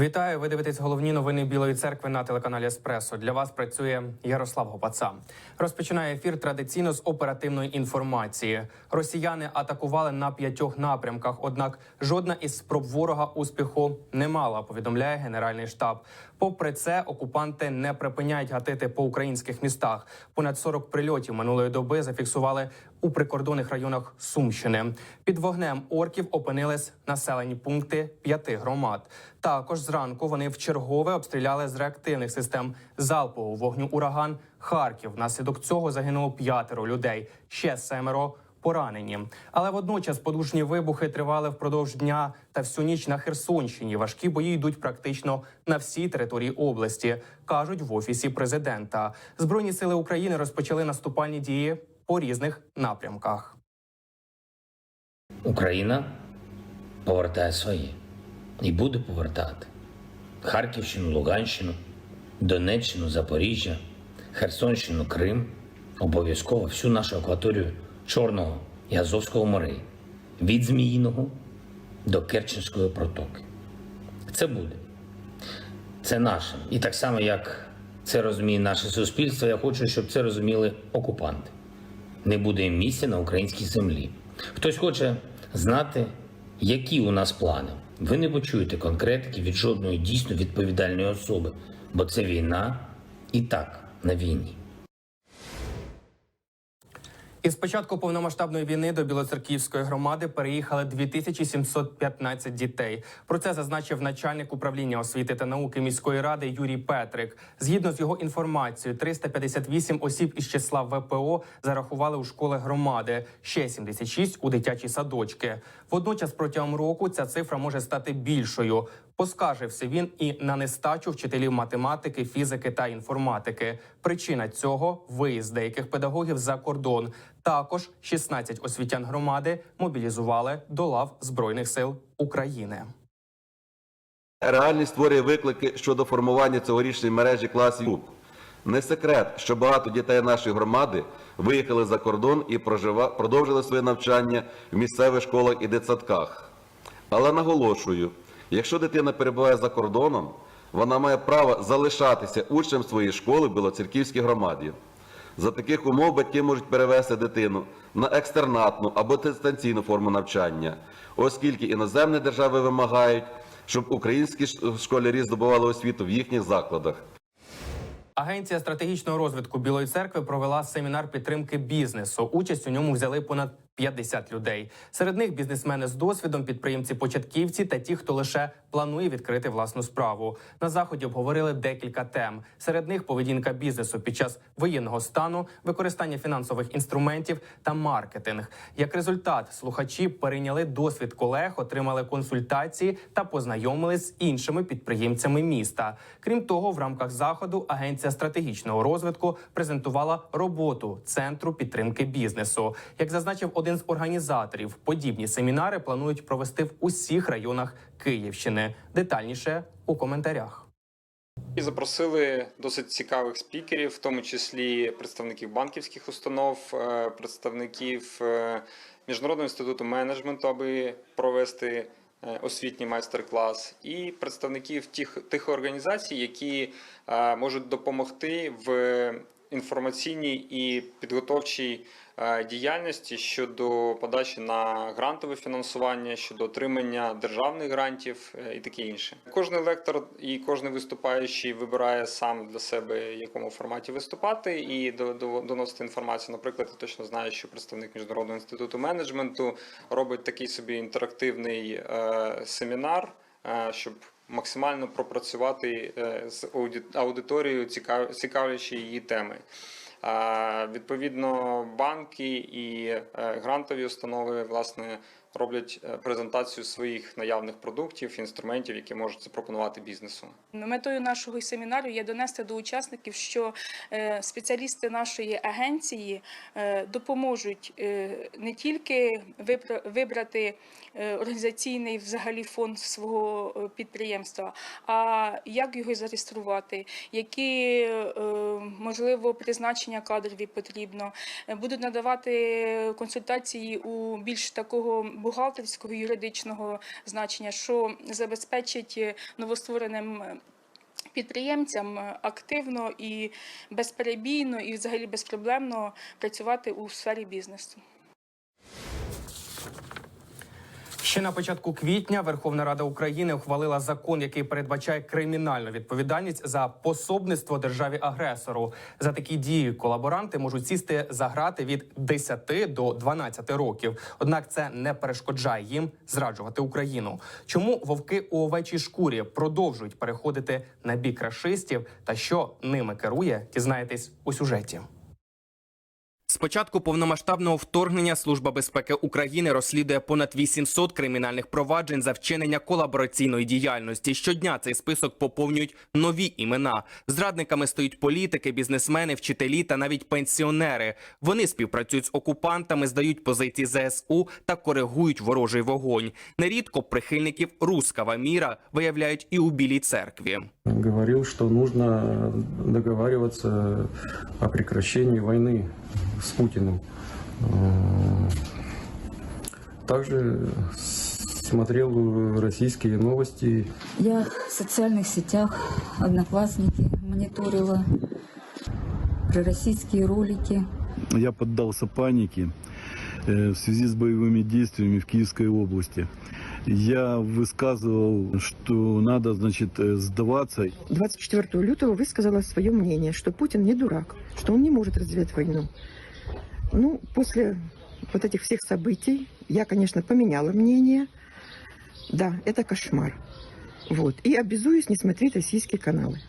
Вітаю! Ви дивитесь головні новини Білої церкви на телеканалі Еспресо. Для вас працює Ярослав Гопаца. Розпочинає ефір традиційно з оперативної інформації. Росіяни атакували на п'ятьох напрямках, однак жодна із спроб ворога успіху не мала. Повідомляє Генеральний штаб. Попри це, окупанти не припиняють гатити по українських містах. Понад 40 прильотів минулої доби зафіксували у прикордонних районах Сумщини. Під вогнем орків опинились населені пункти п'яти громад. Також зранку вони вчергове обстріляли з реактивних систем залпового вогню ураган Харків. Внаслідок цього загинуло п'ятеро людей. Ще семеро поранені. Але водночас подушні вибухи тривали впродовж дня та всю ніч на Херсонщині. Важкі бої йдуть практично на всій території області, кажуть в офісі президента. Збройні сили України розпочали наступальні дії по різних напрямках. Україна повертає свої і буде повертати Харківщину, Луганщину, Донеччину, Запоріжжя, Херсонщину, Крим, обов'язково всю нашу акваторію Чорного і Азовського морей від Зміїного до Керченської протоки. Це буде. Це наше. І так само, як це розуміє наше суспільство, я хочу, щоб це розуміли окупанти. Не буде місця на українській землі. Хтось хоче знати, які у нас плани. Ви не почуєте конкретики від жодної дійсно відповідальної особи, бо це війна і так на війні. Із початку повномасштабної війни до Білоцерківської громади переїхали 2715 дітей. Про це зазначив начальник управління освіти та науки міської ради Юрій Петрик. Згідно з його інформацією, 358 осіб із числа ВПО зарахували у школи громади, ще 76 – у дитячі садочки. Водночас протягом року ця цифра може стати більшою. Поскаржився він і на нестачу вчителів математики, фізики та інформатики. Причина цього виїзд деяких педагогів за кордон. Також 16 освітян громади мобілізували до лав збройних сил України. Реальність створює виклики щодо формування цьогорічної мережі класів. Не секрет, що багато дітей нашої громади виїхали за кордон і продовжили своє навчання в місцевих школах і дитсадках. Але наголошую, якщо дитина перебуває за кордоном, вона має право залишатися учнем своєї школи в Білоцерківській громаді. За таких умов батьки можуть перевести дитину на екстернатну або дистанційну форму навчання, оскільки іноземні держави вимагають, щоб українські школярі здобували освіту в їхніх закладах. Агенція стратегічного розвитку Білої церкви провела семінар підтримки бізнесу. Участь у ньому взяли понад 50 людей. Серед них бізнесмени з досвідом, підприємці-початківці та ті, хто лише планує відкрити власну справу. На заході обговорили декілька тем. Серед них поведінка бізнесу під час воєнного стану, використання фінансових інструментів та маркетинг. Як результат, слухачі перейняли досвід колег, отримали консультації та познайомились з іншими підприємцями міста. Крім того, в рамках заходу агенція стратегічного розвитку презентувала роботу центру підтримки бізнесу. Як зазначив один з організаторів, подібні семінари планують провести в усіх районах Київщини. Детальніше у коментарях. І запросили досить цікавих спікерів, в тому числі представників банківських установ, е, представників е, Міжнародного інституту менеджменту, аби провести е, освітній майстер-клас, і представників тих, тих організацій, які можуть допомогти в інформаційній і підготовчій діяльності щодо подачі на грантове фінансування, щодо отримання державних грантів е, і таке інше. Кожний лектор і кожен виступаючий вибирає сам для себе, в якому форматі виступати і до- до- доносити інформацію. Наприклад, я точно знаю, що представник міжнародного інституту менеджменту робить такий собі інтерактивний е, семінар, е, щоб максимально пропрацювати е, з аудиторією, цікавлячи її теми. Відповідно, банки і е, грантові установи власне роблять е, презентацію своїх наявних продуктів, інструментів, які можуть запропонувати бізнесу. Метою нашого семінару є донести до учасників, що е, спеціалісти нашої агенції е, допоможуть не тільки вибра- вибрати організаційний взагалі фонд свого підприємства, а як його зареєструвати, які можливо призначення кадрові потрібно, будуть надавати консультації у більш такого бухгалтерського юридичного значення, що забезпечить е, новоствореним. е, Підприємцям е, активно і безперебійно, і взагалі безпроблемно працювати у сфері бізнесу. Ще на початку квітня Верховна Рада України ухвалила закон, який передбачає кримінальну відповідальність за пособництво державі агресору. За такі дії колаборанти можуть сісти за грати від 10 до 12 років. Однак це не перешкоджає їм зраджувати Україну. Чому вовки у овечій шкурі продовжують переходити на бік рашистів та що ними керує, дізнаєтесь у сюжеті. Початку повномасштабного вторгнення Служба безпеки України розслідує понад 800 кримінальних проваджень за вчинення колабораційної діяльності. Щодня цей список поповнюють нові імена. Зрадниками стають політики, бізнесмени, вчителі та навіть пенсіонери. Вони співпрацюють з окупантами, здають позиції ЗСУ та коригують ворожий вогонь. Нерідко прихильників рускава міра виявляють і у білій церкві. говорил, что нужно договариваться о прекращении войны с Путиным. Э, Также смотрел российские новости Я в социальных сетях, одноклассники, мониторила пророссийские ролики. Я поддался панике э, в связи с боевыми действиями в Киевской области. Я высказывал, что надо, значит, э, сдаваться 24 лютого высказала свое мнение, что Путин не дурак, что он не может развязать войну. Ну, после вот этих всех событий я, конечно, поменяла мнение. Да, это кошмар. Вот. И обязуюсь не смотреть российские каналы.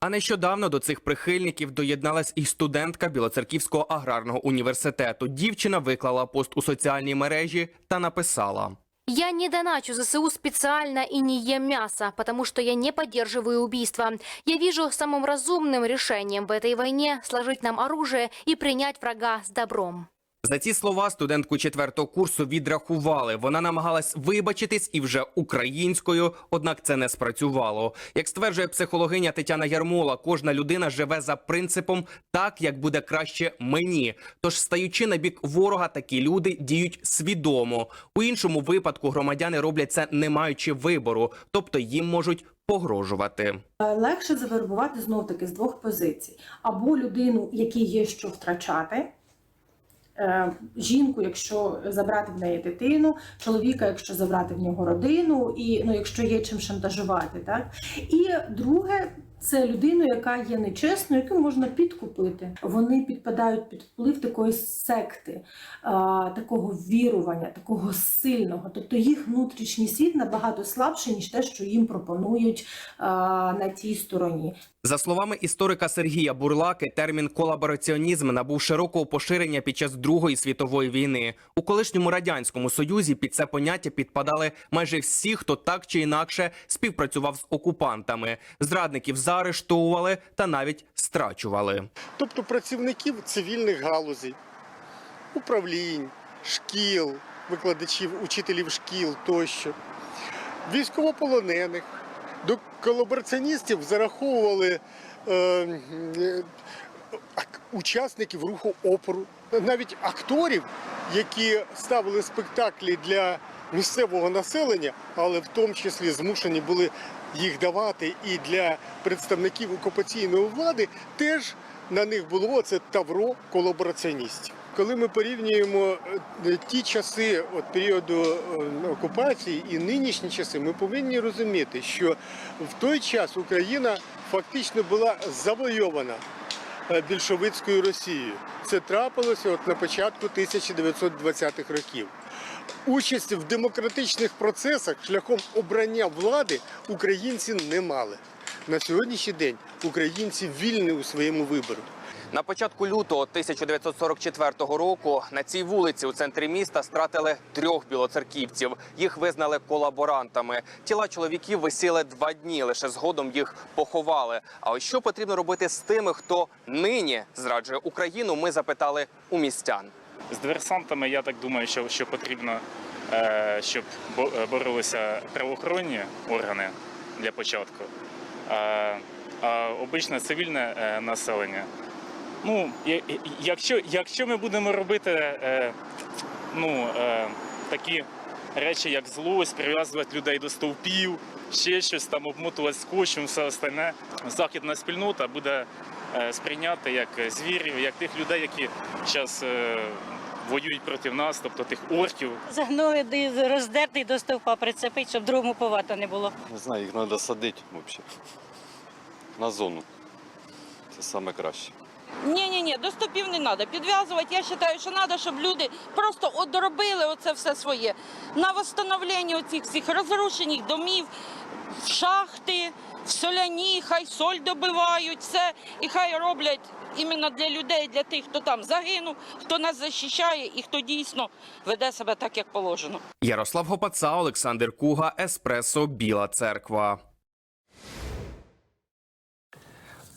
А нещодавно до цих прихильників доєдналась і студентка Білоцерківського аграрного університету. Дівчина виклала пост у соціальній мережі та написала. Я не доначу ЗСУ специально и не ем мясо, потому что я не поддерживаю убийства. Я вижу самым разумным решением в этой войне сложить нам оружие и принять врага с добром. За ці слова студентку четвертого курсу відрахували. Вона намагалась вибачитись і вже українською, однак це не спрацювало. Як стверджує психологиня Тетяна Ярмола, кожна людина живе за принципом так, як буде краще мені. Тож, стаючи на бік ворога, такі люди діють свідомо. У іншому випадку громадяни роблять це не маючи вибору, тобто їм можуть погрожувати. Легше завербувати знов таки з двох позицій: або людину, якій є що втрачати. Е, Жінку, якщо забрати в неї дитину, чоловіка, якщо забрати в нього родину, і ну, якщо є чим шантажувати, так? І друге, це людину, яка є нечесною, яку можна підкупити. Вони підпадають під вплив такої секти, такого вірування, такого сильного. Тобто їх внутрішній світ набагато слабший, ніж те, що їм пропонують на тій стороні. За словами історика Сергія Бурлаки, термін колабораціонізм набув широкого поширення під час Другої світової війни. У колишньому радянському союзі під це поняття підпадали майже всі, хто так чи інакше співпрацював з окупантами. Зрадників заарештовували та навіть страчували. тобто працівників цивільних галузей, управлінь, шкіл, викладачів, учителів шкіл тощо, військовополонених. До колабораціоністів зараховували е, е, учасників руху опору, навіть акторів, які ставили спектаклі для місцевого населення, але в тому числі змушені були їх давати і для представників окупаційної влади, теж на них було це тавро колабораціоністів. Коли ми порівнюємо е, ті часи от періоду е, окупації і нинішні часи, ми повинні розуміти, що в той час Україна фактично була завойована е, більшовицькою Росією. Це трапилося от на початку 1920-х років. Участь в демократичних процесах шляхом обрання влади українці не мали. На сьогоднішній день українці вільні у своєму виборі. На початку лютого 1944 року на цій вулиці у центрі міста стратили трьох білоцерківців. Їх визнали колаборантами. Тіла чоловіків висіли два дні. Лише згодом їх поховали. А ось що потрібно робити з тими, хто нині зраджує Україну? Ми запитали у містян. З диверсантами я так думаю, що, що потрібно, е, щоб е, боролися правоохоронні органи для початку, а, а обичне цивільне е, населення. Ну, якщо, якщо ми будемо робити е, ну, е, такі речі, як злость, прив'язувати людей до стовпів, ще щось там обмотувати скотчем, все остальне. Західна спільнота буде е, сприйняти як звірів, як тих людей, які зараз воюють проти нас, тобто тих орків. Загнули роздерти до стовпа прицепити, щоб другому повата не було. Не знаю, їх треба садити взагалі. На зону. Це саме краще. Ні, ні, ні, до стовпів не треба. Підв'язувати, я вважаю, що треба, щоб люди просто одробили оце все своє. На восстановлення оцих всіх розрушених домів, в шахти, в соляні, хай соль добивають, все. І хай роблять іменно для людей, для тих, хто там загинув, хто нас захищає і хто дійсно веде себе так, як положено. Ярослав Гопаца, Олександр Куга, Еспресо, Біла Церква.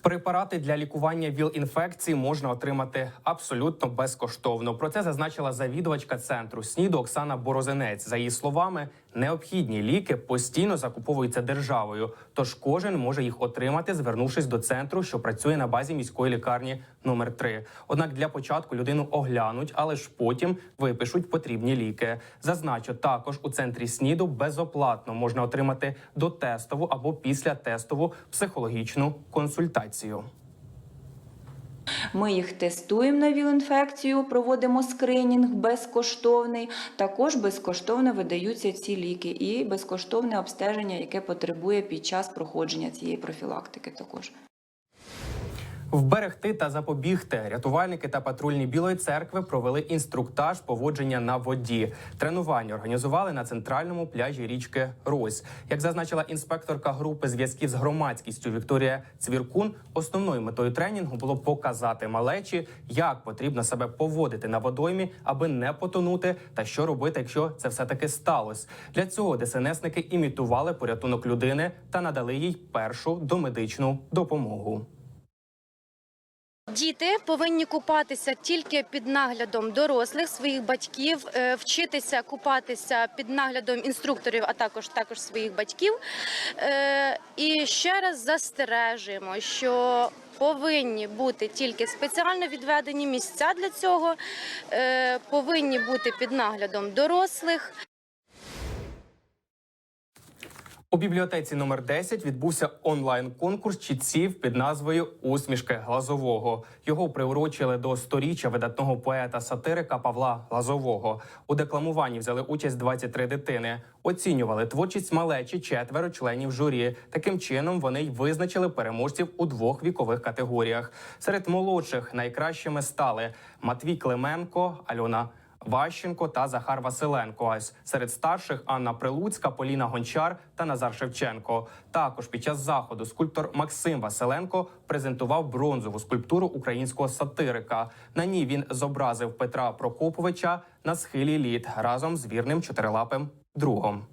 Препарати для лікування ВІЛ-інфекції можна отримати абсолютно безкоштовно. Про це зазначила завідувачка центру СНІДу Оксана Борозенець. За її словами, необхідні ліки постійно закуповуються державою, тож кожен може їх отримати, звернувшись до центру, що працює на базі міської лікарні номер 3 Однак для початку людину оглянуть, але ж потім випишуть потрібні ліки. Зазначу, також у центрі СНІДу безоплатно можна отримати дотестову або післятестову психологічну консультацію. Ми їх тестуємо на ВІЛ-інфекцію, проводимо скринінг безкоштовний. Також безкоштовно видаються ці ліки і безкоштовне обстеження, яке потребує під час проходження цієї профілактики. Також. Вберегти та запобігти рятувальники та патрульні Білої церкви провели інструктаж поводження на воді. Тренування організували на центральному пляжі річки Рось. Як зазначила інспекторка групи зв'язків з громадськістю Вікторія Цвіркун, основною метою тренінгу було показати малечі, як потрібно себе поводити на водоймі, аби не потонути, та що робити, якщо це все таки сталося. Для цього ДСНСники імітували порятунок людини та надали їй першу домедичну допомогу. Діти повинні купатися тільки під наглядом дорослих своїх батьків, е, вчитися купатися під наглядом інструкторів, а також також своїх батьків. Е, І ще раз застережуємо, що повинні бути тільки спеціально відведені місця для цього, е, повинні бути під наглядом дорослих. У бібліотеці номер 10 відбувся онлайн-конкурс чітців під назвою Усмішки Глазового. Його приурочили до сторіччя видатного поета-сатирика Павла Глазового. У декламуванні взяли участь 23 дитини. Оцінювали творчість малечі четверо членів журі. Таким чином вони й визначили переможців у двох вікових категоріях. Серед молодших найкращими стали Матвій Клименко, Альона. Ващенко та Захар Василенко. Серед старших Анна Прилуцька, Поліна Гончар та Назар Шевченко. Також під час заходу скульптор Максим Василенко презентував бронзову скульптуру українського сатирика. На ній він зобразив Петра Прокоповича на схилі літ разом з вірним чотирилапим другом.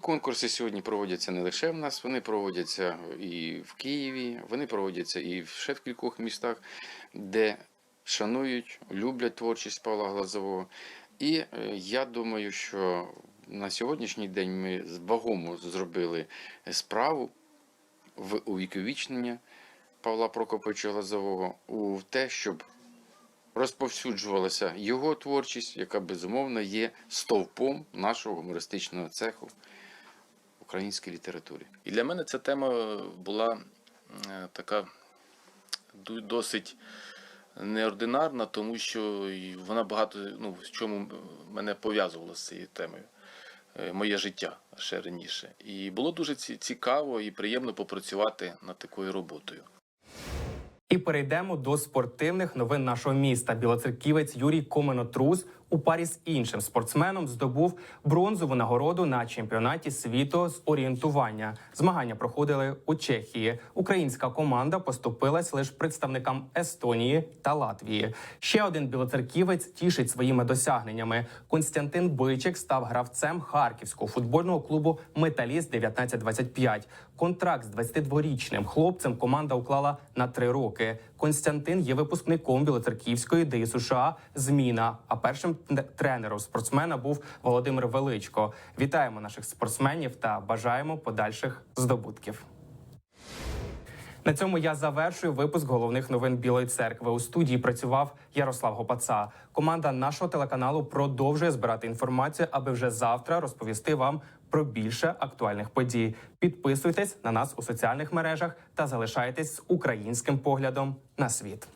Конкурси сьогодні проводяться не лише в нас, вони проводяться і в Києві, вони проводяться і ще в кількох містах, де шанують, люблять творчість Павла Глазового. І е, я думаю, що на сьогоднішній день ми вагому зробили справу в увіковічнення Павла Прокоповича Глазового у те, щоб розповсюджувалася його творчість, яка безумовно є стовпом нашого гумористичного цеху в українській літературі. І для мене ця тема була е, така досить неординарна, тому що вона багато ну, в чому мене пов'язувало з цією темою. е, Моє життя ще раніше. І було дуже цікаво і приємно попрацювати над такою роботою. І перейдемо до спортивних новин нашого міста. Білоцерківець Юрій Коменотрус у парі з іншим спортсменом здобув бронзову нагороду на чемпіонаті світу з орієнтування. Змагання проходили у Чехії. Українська команда поступилась лише представникам Естонії та Латвії. Ще один білоцерківець тішить своїми досягненнями. Константин Бичик став гравцем харківського футбольного клубу Металіст 1925 Контракт з 22-річним хлопцем команда уклала на три роки. Константин є випускником Білоцерківської ДІ США Зміна. А першим тренером спортсмена був Володимир Величко. Вітаємо наших спортсменів та бажаємо подальших здобутків. На цьому я завершую випуск головних новин Білої церкви. У студії працював Ярослав Гопаца. Команда нашого телеканалу продовжує збирати інформацію, аби вже завтра розповісти вам про більше актуальних подій. Підписуйтесь на нас у соціальних мережах та залишайтесь з українським поглядом на світ.